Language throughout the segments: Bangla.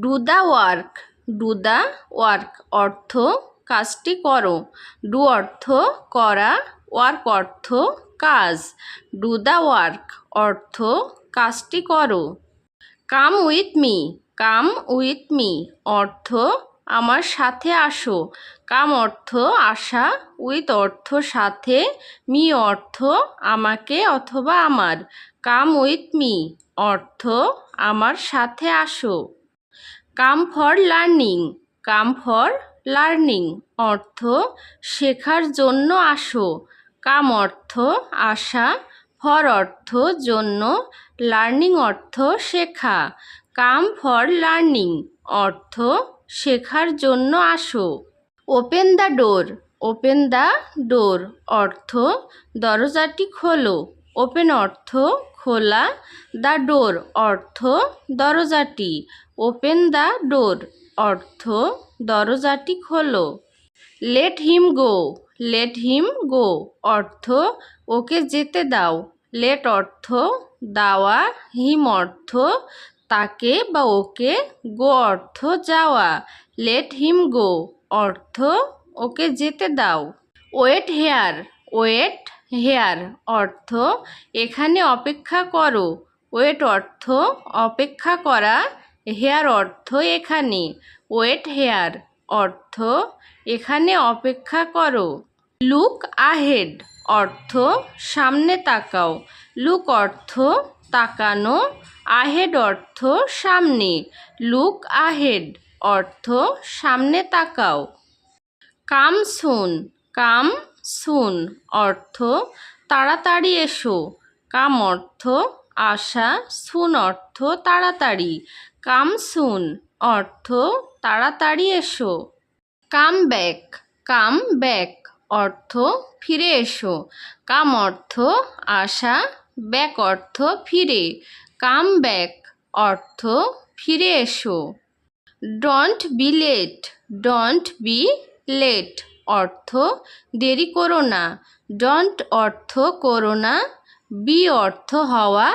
Do the work do the work অর্থ কাজটি করো। ডু অর্থ করা। ওয়ার্ক অর্থ কাজ। ডু দ্য ওয়ার্ক অর্থ কাজটি করো। Come with me come with me অর্থ আমার সাথে আসো। কাম অর্থ আসা। উইথ অর্থ সাথে। মি অর্থ আমাকে অথবা আমার। কাম উইথ মি অর্থ আমার সাথে আসো। Come for learning. Come for learning অর্থ শেখার জন্য আসো। কাম অর্থ আসা, ফর অর্থ জন্য, লার্নিং অর্থ শেখা। কাম ফর লার্নিং অর্থ শেখার জন্য আসো। Open the door, open the door অর্থ দরজাটি খোলো। ওপেন অর্থ খোলা, দ্য ডোর অর্থ দরজাটি। ওপেন দ্য ডোর, অর্থ দরজাটি খোলো। লেট হিম গো, লেট হিম গো, অর্থ ওকে যেতে দাও। লেট অর্থ দাওয়া, হিম অর্থ তাকে বা ওকে, গো অর্থ যাওয়া। লেট হিম গো, অর্থ ওকে যেতে দাও। ওয়েট হেয়ার ওয়েট হেয়ার, অর্থ এখানে অপেক্ষা করো। ওয়েট অর্থ অপেক্ষা করা হেয়ার অর্থ এখানে। ওয়েট হেয়ার অর্থ এখানে অপেক্ষা করো। লুক আহেড অর্থ সামনে তাকাও। লুক অর্থ তাকানো, আহেড অর্থ সামনে। লুক আহেড অর্থ সামনে তাকাও। কাম সুন কাম সুন অর্থ তাড়াতাড়ি এসো। কাম অর্থ আসা সুন অর্থ তাড়াতাড়ি। কাম সুন অর্থ তাড়াতাড়ি এসো। কাম ব্যাক কাম ব্যাক অর্থ ফিরে এসো। কাম অর্থ আসা ব্যাক অর্থ ফিরে। কাম ব্যাক অর্থ ফিরে এসো। Don't be late, don't be late অর্থ দেরি করো না। ডন্ট অর্থ করো না বি অর্থ হওয়া,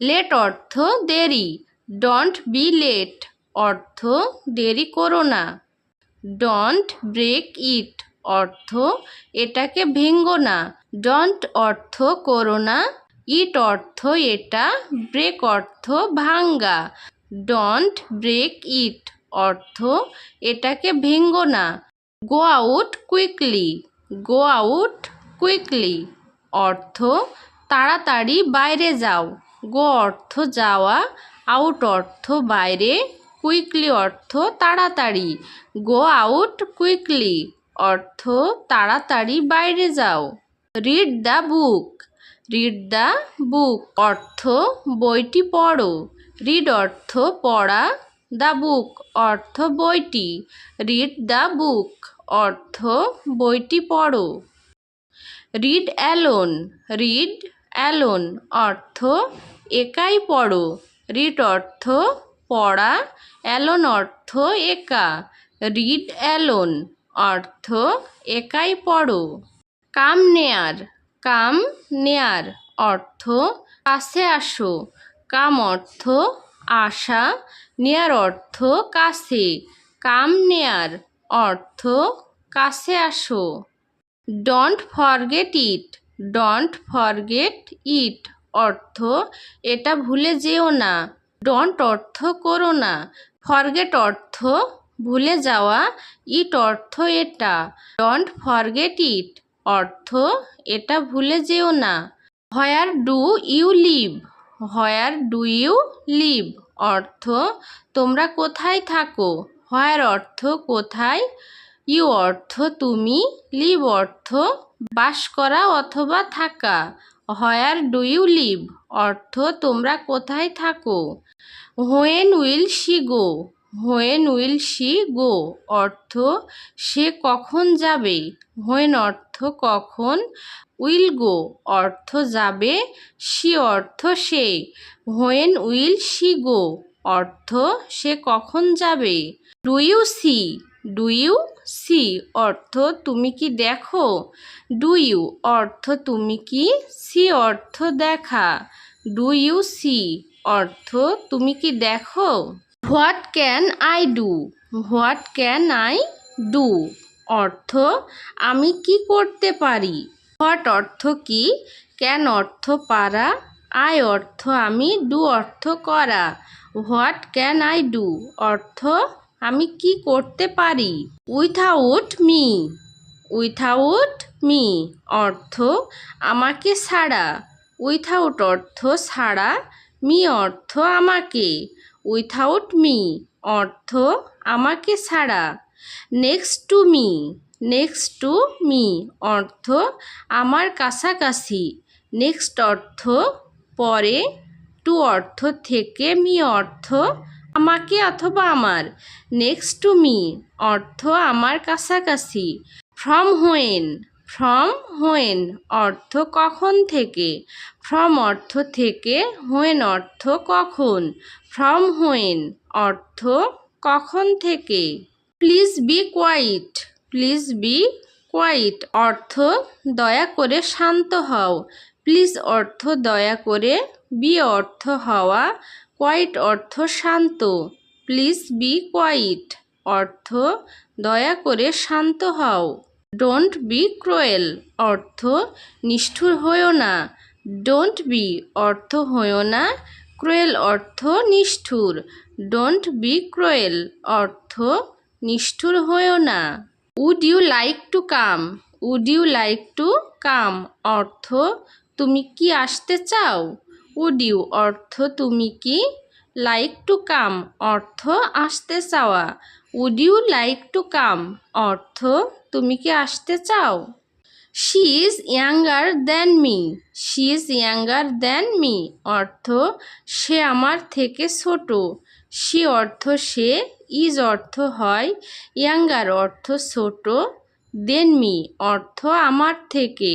লেট অর্থ দেরি, ডন্ট বি লেট, অর্থ দেরি করো না। ডন্ট ব্রেক ইট, অর্থ এটাকে ভেঙ্গো না। ডন্ট অর্থ করো না, ইট অর্থ এটা, ব্রেক অর্থ ভাঙ্গা। ডন্ট ব্রেক ইট, অর্থ এটাকে ভেঙ্গো না। Go out quickly, go out quickly, অর্থ তাড়াতাড়ি বাইরে যাও। গো অর্থ যাওয়া, আউট অর্থ বাইরে, কুইকলি অর্থ তাড়াতাড়ি। গো আউট কুইকলি অর্থ তাড়াতাড়ি বাইরে যাও। Read the book. Read the book অর্থ বইটি পড়ো। রিড অর্থ পড়া, দ্য বুক অর্থ বইটি। রিড দ্য বুক অর্থ বইটি পড়ো। Read alone. রিড অ্যালোন, অর্থ, একাই পড়ো। রিড অর্থ, পড়া। অ্যালোন অর্থ, একা। রিড অ্যালোন, অর্থ, একাই পড়ো। কাম নেয়ার কাম নেয়ার, অর্থ, কাছে আসো। কাম অর্থ, আসা। নেয়ার অর্থ, কাছে। কাম নেয়ার, অর্থ, কাছে আসো। Don't forget it. Don't forget it অর্থ, এটা ভুলে যেও না। ডন্ট অর্থ করো না। ফরগেট অর্থ, ভুলে যাওয়া। ইট অর্থ এটা। ডন্ট ফরগেট ইট অর্থ, এটা ভুলে যেও না। Where do you live where do you live অর্থ, তোমরা কোথায় থাকো? হোয়ার অর্থ কোথায় ইউ অর্থ তুমি? লিভ অর্থ বাস করা অথবা থাকা। হোয়ার ডু ইউ লিভ অর্থ তোমরা কোথায় থাকো? When will she go? When will she go? অর্থ সে কখন যাবে? হোয়েন অর্থ কখন উইল গো? অর্থ যাবে সি অর্থ সে। When will she go? অর্থ সে কখন যাবে? Do you see? Do you see অর্থ, তুমি কি দেখো? ডু ইউ অর্থ, তুমি কি সি অর্থ, দেখা। ডু ইউ সি অর্থ, তুমি কি দেখো? What can I do what can I do অর্থ, আমি কি করতে পারি? হোয়াট অর্থ কি? ক্যান অর্থ পারা? আই অর্থ, আমি ডু অর্থ করা। হোয়াট ক্যান আই ডু অর্থ আমি কি করতে পারি? Without me. উইথাউট মি অর্থ আমাকে ছাড়া। উইথাউট অর্থ ছাড়া মি অর্থ আমাকে। উইথাউট মি অর্থ আমাকে ছাড়া। Next to me. Next to me অর্থ আমার কাছাকাছি। নেক্সট অর্থ পরে। টু অর্থ থেকে মি অর্থ আমাকে অথবা আমার। নেক্সট টু মি অর্থ আমার কাছাকাছি। ফ্রম হোয়েন ফ্রম হোয়েন অর্থ কখন থেকে? ফ্রম অর্থ থেকে হোয়েন অর্থ কখন? ফ্রম হোয়েন অর্থ কখন থেকে? Please be quiet please be quiet অর্থ, দয়া করে শান্ত হও। প্লিজ অর্থ, দয়া করে বি অর্থ হওয়া। কোয়াইট অর্থ শান্ত। প্লিজ বি কোয়াইট অর্থ, দয়া করে শান্ত হও। ডোন্ট বি ক্রোয়েল অর্থ, নিষ্ঠুর হয়েও না। ডোন্ট বি অর্থ হয়েও না। ক্রোয়েল অর্থ নিষ্ঠুর। ডোন্ট বি ক্রোয়েল অর্থ, নিষ্ঠুর হয়েও না। Would you like to come would you like to come অর্থ, তুমি কি আসতে চাও? উড ইউ অর্থ তুমি কি? লাইক টু কাম অর্থ আসতে চাওয়া। Would you like to come অর্থ তুমি কি আসতে চাও? She is younger than me she is younger than me অর্থ সে আমার থেকে ছোট। সি অর্থ সে ইজ অর্থ হয় ইয়াঙ্গার অর্থ ছোট দেন মি অর্থ আমার থেকে।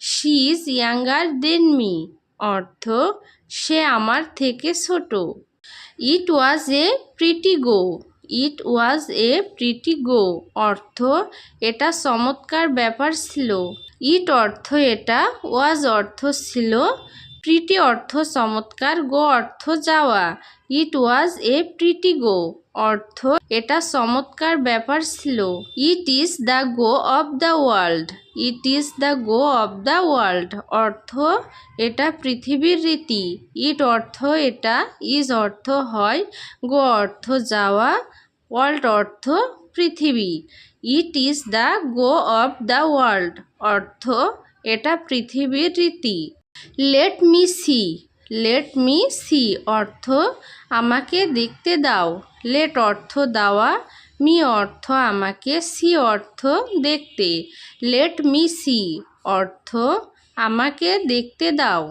She is younger than me অর্থ, সে আমার থেকে ছোট। ইট ওয়াজ a pretty go it was a pretty গো অর্থ, এটা চমৎকার ব্যাপার ছিল। ইট অর্থ, এটা ওয়াজ অর্থ ছিল। প্রিটি অর্থ, চমৎকার গো অর্থ যাওয়া। ইট ওয়াজ এ প্রিটি গো অর্থ, এটা চমৎকার ব্যাপার ছিল। It is the go of the world it is the go of the world অর্থ, এটা পৃথিবীর রীতি। ইট অর্থ, এটা ইজ অর্থ হয়। গো অর্থ যাওয়া। ওয়ার্ল্ড অর্থ পৃথিবী। It is the go of the world অর্থ, এটা পৃথিবীর রীতি। Let me see let me see অর্থ আমাকে দেখতে দাও। লেট অর্থ দেওয়া মি অর্থ আমাকে সি অর্থ দেখতে। লেট মি সি অর্থ আমাকে দেখতে দাও।